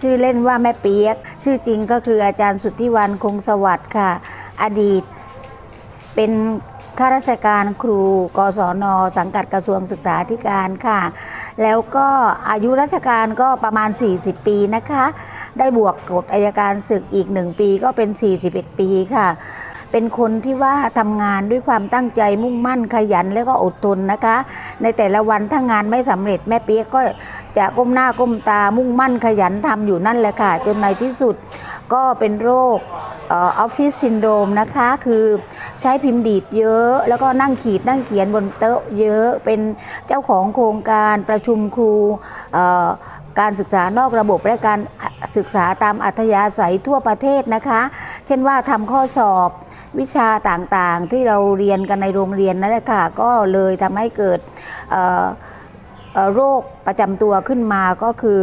ชื่อเล่นว่าแม่เปียก ชื่อจริงก็คืออาจารย์สุทธิวันคงสวัสดิ์ค่ะ อดีต เป็นข้าราชการครู กศน สังกัดกระทรวงศึกษาธิการค่ะ แล้วก็อายุราชการก็ประมาณ 40 ปีนะคะ ได้บวกกฎอายการศึกอีก 1 ปีก็เป็น 41 ปีค่ะ เป็นคนที่ว่าทำงานด้วยความตั้งใจมุ่งมั่นขยันและก็อดทนนะคะ ในแต่ละวันถ้างานไม่สำเร็จแม่เปี๊ยกก็จะก้มหน้าก้มตามุ่งมั่นขยันทำอยู่นั่นแหละค่ะ จนในที่สุดก็เป็นโรคออฟฟิศซินโดรมนะคะ คือใช้พิมพ์ดีดเยอะ แล้วก็นั่งขีดนั่งเขียนบนโต๊ะเยอะเป็นเจ้าของโครงการประชุมครูการศึกษานอกระบบและการศึกษาตามอัธยาศัยทั่วประเทศนะคะ เช่นว่าทำข้อสอบ วิชาต่างๆที่เราเรียนกันในโรงเรียนนั่นแหละค่ะก็เลยทำให้เกิดโรคประจำตัวขึ้นมาก็คือ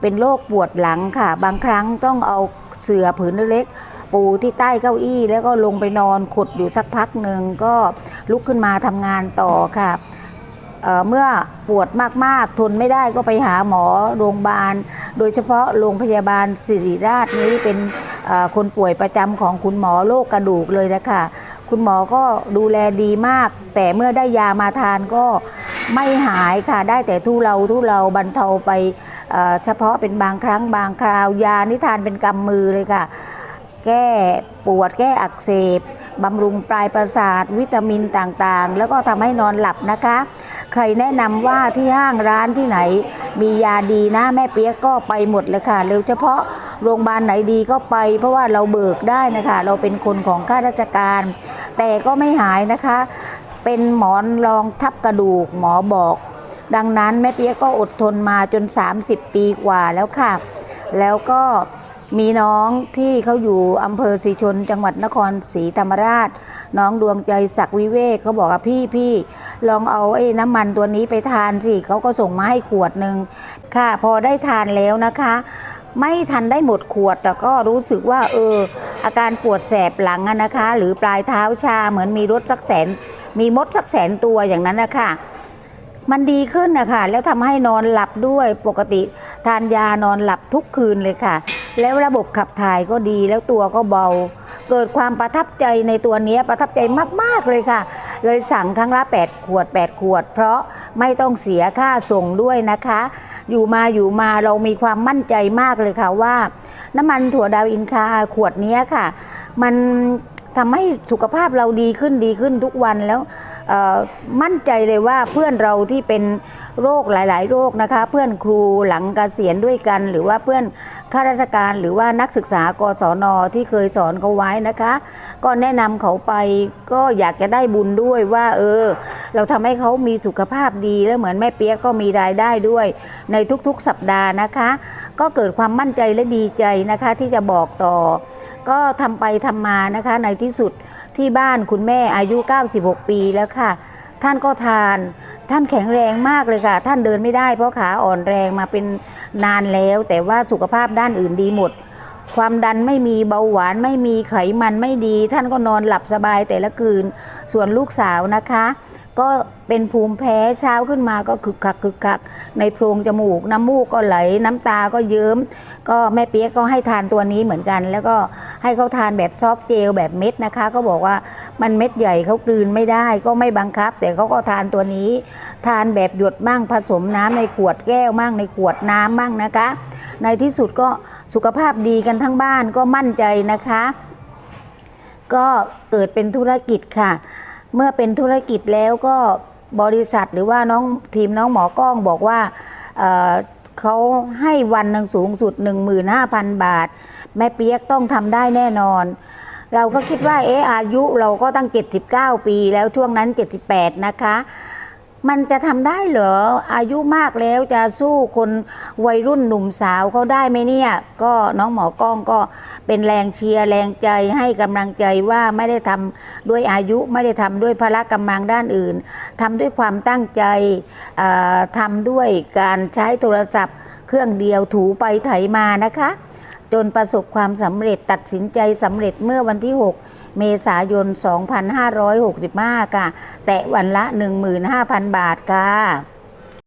เป็นโรคปวดหลังค่ะ บางครั้งต้องเอาเสื่อผืนเล็กปูที่ใต้เก้าอี้แล้วก็ลงไปนอนขดอยู่สักพักหนึ่งก็ลุกขึ้นมาทำงานต่อค่ะเเมื่อปวดมากๆ ทนไม่ได้ก็ไปหาหมอโรงพยาบาล โดยเฉพาะโรงพยาบาลศิริราชนี้เป็น คนป่วยประจำของคุณหมอโรคกระดูกเลยนะคะคุณหมอก็ดูแลดีมาก แต่เมื่อได้ยามาทานก็ไม่หายค่ะ ได้แต่ทุเลาทุเลาบรรเทาไปเอ่อเฉพาะเป็นบางครั้งบางคราวยานิทานเป็นกำมือเลยค่ะ แก้ปวดแก้อักเสบบำรุงปลายประสาทวิตามินต่างๆ แล้วก็ทำให้นอนหลับนะคะ ใครแนะนำว่าที่ห้างร้านที่ไหน มียาดีนะแม่เปี๊ยกก็ไปหมดเลยค่ะโดยเฉพาะโรงพยาบาลไหนดีก็ไป เพราะว่าเราเบิกได้นะคะ เราเป็นคนของข้าราชการ แต่ก็ไม่หายนะคะ เป็นหมอนรองทับกระดูกหมอบอก ดังนั้นแม่เปี๊ยกก็อดทนมาจน 30 ปีกว่าแล้วค่ะ แล้วก็ มีน้องที่เขาอยู่อำเภอศรีชน จังหวัดนครศรีธรรมราช น้องดวงใจศักวิเวกเขาบอกว่าพี่พี่ลองเอาไอ้น้ำมันตัวนี้ไปทานสิเขาก็ส่งมาให้ขวดหนึ่งค่ะ พอได้ทานแล้วนะคะ ไม่ทันได้หมดขวด แต่ก็รู้สึกว่า เออ อาการปวดแสบหลังนะคะ หรือปลายเท้าชาเหมือนมีรถสักแสน มีมดสักแสนตัวอย่างนั้นนะคะ มันดีขึ้นนะคะแล้วทำให้นอนหลับด้วยปกติทานยานอนหลับทุกคืนเลยค่ะ แล้วระบบขับถ่ายก็ดีแล้วตัวก็เบา เกิดความประทับใจในตัวนี้ประทับใจมากๆเลยค่ะ เลยสั่งครั้งละ 8 ขวด 8 ขวด เพราะไม่ต้องเสียค่าส่งด้วยนะคะ อยู่มาอยู่มาเรามีความมั่นใจมากเลยค่ะว่า น้ำมันถั่วดาวอินคาขวดนี้ค่ะ มัน ทำให้สุขภาพเราดีขึ้นดีขึ้นทุกวันแล้วมั่นใจเลยว่าเพื่อนเราที่เป็นโรคหลาย ๆ โรคนะคะ เพื่อนครูหลังเกษียณด้วยกัน หรือว่าเพื่อนข้าราชการหรือว่านักศึกษากศนที่เคยสอนเขาไว้นะคะ ก็แนะนำเขาไปก็อยากจะได้บุญด้วยว่า เออ เราทำให้เขามีสุขภาพดีแล้วเหมือนแม่เปียกก็มีรายได้ด้วย ในทุก ๆ สัปดาห์นะคะ ก็เกิดความมั่นใจและดีใจนะคะที่จะบอกต่อ ก็ทำไปทำมานะคะ ในที่สุดที่บ้านคุณแม่อายุ 96 ปีแล้วค่ะ ท่านก็ทาน ท่านแข็งแรงมากเลยค่ะ ท่านเดินไม่ได้เพราะขาอ่อนแรงมาเป็นนานแล้ว แต่ว่าสุขภาพด้านอื่นดีหมด ความดันไม่มีเบาหวานไม่มีไขมันไม่ดี ท่านก็นอนหลับสบายแต่ละคืน ส่วนลูกสาวนะคะ ก็เป็นภูมิแพ้เช้าขึ้นมาก็คึกคักคึกคัก ในโพรงจมูกน้ำมูกก็ไหล น้ำตาก็เยิ้ม ก็แม่เปี๊ยกก็ให้ทานตัวนี้เหมือนกัน แล้วก็ให้เขาทานแบบซอฟเจลแบบเม็ดนะคะ ก็บอกว่ามันเม็ดใหญ่เขากลืนไม่ได้ก็ไม่บังคับ แต่เขาก็ทานตัวนี้ ทานแบบหยดมั่งผสมน้ำในขวดแก้วมั่งในขวดน้ำมั่งนะคะ ในที่สุดก็สุขภาพดีกันทั้งบ้านก็มั่นใจนะคะ ก็เกิดเป็นธุรกิจค่ะ เมื่อเป็นธุรกิจแล้วก็บริษัทหรือว่าน้องทีมน้องหมอกล้องบอกว่าเเขาให้วันหนึ่งสูงสุด 15,000 บาท แม่เปียกต้องทำได้แน่นอน เราก็คิดว่าเอออายุเราก็ตั้ง 79 ปีแล้วช่วงนั้น 78 นะคะ มันจะทำได้เหรออายุมากแล้วจะสู้คนวัยรุ่นหนุ่มสาวเขาได้ไหมเนี่ย ก็น้องหมอกล้องก็เป็นแรงเชียร์แรงใจให้กำลังใจว่าไม่ได้ทำด้วยอายุไม่ได้ทำด้วยพละกำลังด้านอื่นทำด้วยความตั้งใจเอ่อทำด้วยการใช้โทรศัพท์ เครื่องเดียวถูไปไถมานะคะ จนประสบความสำเร็จตัดสินใจสำเร็จเมื่อวันที่ 6 เมษายน 2565 ค่ะ แตะวันละ 15,000 บาทค่ะ